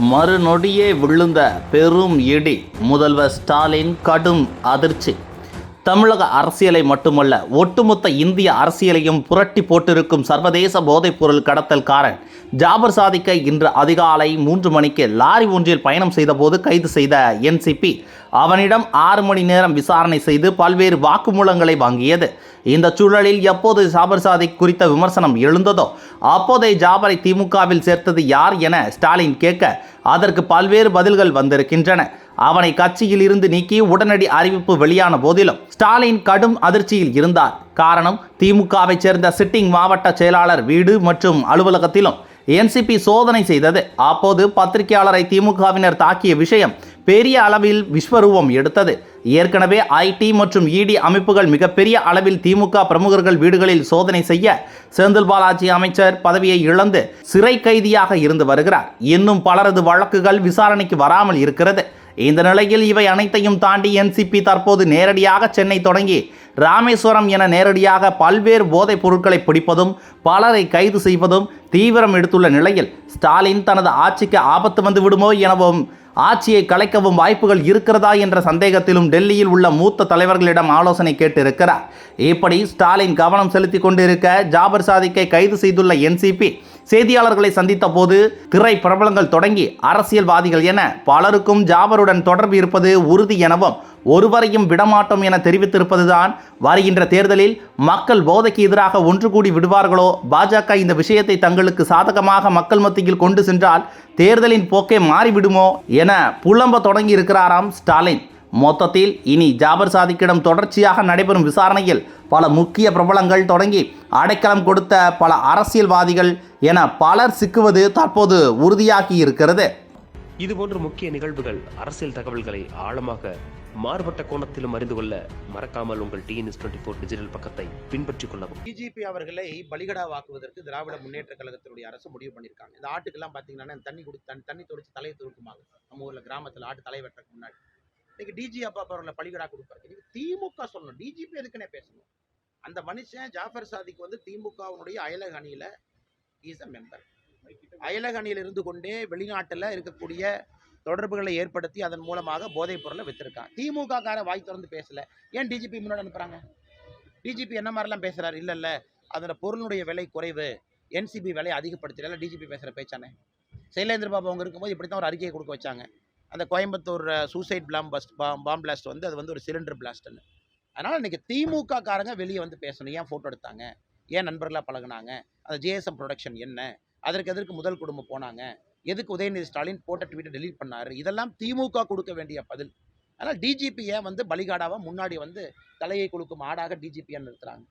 மறுநொடியே விழுந்த பெரும் இடி. முதல்வர் ஸ்டாலின் கடும் அதிர்ச்சி. தமிழக அரசியலை மட்டுமல்ல ஒட்டுமொத்த இந்திய அரசியலையும் புரட்டி போட்டிருக்கும் சர்வதேச போதைப்பொருள் கடத்தல்காரன் ஜாபர் சாதிக்கை இன்று அதிகாலை மூன்று மணிக்கு லாரி ஒன்றில் பயணம் செய்தபோது கைது செய்த என்சிபி அவனிடம் ஆறு மணி நேரம் விசாரணை செய்து பல்வேறு வாக்குமூலங்களை வாங்கியது. இந்த சூழலில் எப்போது ஜாபர் சாதிக் குறித்த விமர்சனம் எழுந்ததோ அப்போதைய ஜாபரை திமுகவில் சேர்த்தது யார் என ஸ்டாலின் கேட்க அதற்கு பல்வேறு பதில்கள் வந்திருக்கின்றன. அவனை கட்சியில் இருந்து நீக்கி உடனடி அறிவிப்பு வெளியான போதிலும் ஸ்டாலின் கடும் அதிர்ச்சியில் இருந்தார். காரணம் திமுகவைச் சேர்ந்த சிட்டிங் மாவட்ட செயலாளர் வீடு மற்றும் அலுவலகத்திலும் என்சிபி சோதனை செய்தது. அப்போது பத்திரிகையாளரை திமுகவினர் தாக்கிய விஷயம் பெரிய அளவில் விஸ்வரூபம் எடுத்தது. ஏற்கனவே ஐடி மற்றும் இடி அமைப்புகள் மிகப்பெரிய அளவில் திமுக பிரமுகர்கள் வீடுகளில் சோதனை செய்ய செந்தில் பாலாஜி அமைச்சர் பதவியை இழந்து சிறை கைதியாக இருந்து வருகிறார். இன்னும் பலரது வழக்குகள் விசாரணைக்கு வராமல் இருக்கிறது. இந்த நிலையில் இவை அனைத்தையும் தாண்டி என்சிபி தற்போது நேரடியாக சென்னை தொடங்கி ராமேஸ்வரம் என நேரடியாக பல்வேறு போதைப் பொருட்களை பிடிப்பதும் பலரை கைது செய்வதும் தீவிரம் எடுத்துள்ள நிலையில் ஸ்டாலின் தனது ஆட்சிக்கு ஆபத்து வந்து விடுமோ எனவும் ஆட்சியை கலைக்கவும் வாய்ப்புகள் இருக்கிறதா என்ற சந்தேகத்திலும் டெல்லியில் உள்ள மூத்த தலைவர்களிடம் ஆலோசனை கேட்டிருக்கிறார். இப்படி ஸ்டாலின் கவனம் செலுத்தி கொண்டிருக்க ஜாபர் சாதிக்கை கைது செய்துள்ள என்சிபி செய்தியாளர்களை சந்தித்த போது திரை பிரபலங்கள் தொடங்கி அரசியல்வாதிகள் என பலருக்கும் ஜாபருடன் தொடர்பு இருப்பது உறுதி எனவும் ஒருவரையும் விடமாட்டோம் என தெரிவித்திருப்பதுதான் வருகின்ற தேர்தலில் மக்கள் போதைக்கு எதிராக ஒன்று கூடி விடுவார்களோ? பாஜக இந்த விஷயத்தை தங்களுக்கு சாதகமாக மக்கள் மத்தியில் கொண்டு சென்றால் தேர்தலின் போக்கே மாறிவிடுமோ என புலம்ப தொடங்கி இருக்கிறாராம் ஸ்டாலின். மொத்தத்தில் இனி ஜாபர் சாதிக்கிடம் தொடர்ச்சியாக நடைபெறும் விசாரணையில் பல முக்கிய பிரபலங்கள் தொடங்கி அடைக்கலம் கொடுத்த பல அரசியல்வாதிகள் என பலர் சிக்குவது தற்போது உறுதியாகி இருக்கிறது. இதுபோன்ற முக்கிய நிகழ்வுகள் அரசியல் தகவல்களை ஆழமாக மாறுபட்ட கோணத்திலும் அறிந்து கொள்ள மறக்காமல் உங்கள் டிஎன்எஸ் டுவெண்ட்டி ஃபோர் டிஜிட்டல் பக்கத்தை பின்பற்றிக் கொள்ளவும். பிஜேபி அவர்களை பலிகடா வாக்குவதற்கு திராவிட முன்னேற்ற கழகத்தினுடைய அரசு முடிவு பண்ணியிருக்காங்க. இந்த ஆட்டுக்கெல்லாம் பார்த்தீங்கன்னா தண்ணி குடி தண்ணி தண்ணி தொடிச்சு தலையை துருக்குமாங்க நம்ம ஊரில் கிராமத்தில் ஆட்டு தலை வெட்டுறதுக்கு முன்னாடி. இன்னைக்கு டிஜி அப்பா அவர்களை பலிகடா கொடுப்பாரு இன்னைக்கு திமுக சொல்லணும். டிஜிபி எதுக்குன்னே பேசணும். அந்த மனுஷன் ஜாஃபர் சாதிக்கு வந்து திமுகவினுடைய அயலக அணியில் இஸ் அ மெம்பர் அயலக அணியில் இருந்து கொண்டே வெளிநாட்டில் இருக்கக்கூடிய தொடர்புகளை ஏற்படுத்தி அதன் மூலமாக போதைப் பொருளை வித்திருக்கான். திமுக கார வாய் திறந்து பேசல. ஏன் டிஜிபி முன்னாடி அனுப்புறாங்க? டிஜிபி என்ன மாதிரிலாம் பேசுறாரு? இல்லை இல்லை அதோட பொருளுடைய விலை குறைவு. என்சிபி விலை அதிகப்படுத்திடல டிஜிபி பேசுகிற பேச்சானே. சைலேந்திர பாபு அவங்க இருக்கும்போது இப்படி தான் ஒரு அறிக்கையை கொடுக்க வச்சாங்க. அந்த கோயம்புத்தூர் சூசைட் பிளாம் பஸ் பாம் பாம் பிளாஸ்ட் வந்து அது வந்து ஒரு சிலிண்டர் பிளாஸ்ட்னு அதனால் இன்றைக்கி திமுக காரங்க வெளியே வந்து பேசணும். ஏன் ஃபோட்டோ எடுத்தாங்க? ஏன் நண்பர்களாக பழகுனாங்க? அந்த ஜேஎஸ்எம் ப்ரொடக்ஷன் என்ன? அதற்கு எதற்கு முதல் குடும்பம் போனாங்க? எதுக்கு உதயநிதி ஸ்டாலின் போட்ட ட்வீட்டை டெலீட் பண்ணார்? இதெல்லாம் திமுக கொடுக்க வேண்டிய பதில். அதனால் டிஜிபியை வந்து பலிகாடாவை முன்னாடி வந்து தலையை கொடுக்கும் ஆடாக டிஜிபியை நிறுத்துறாங்க?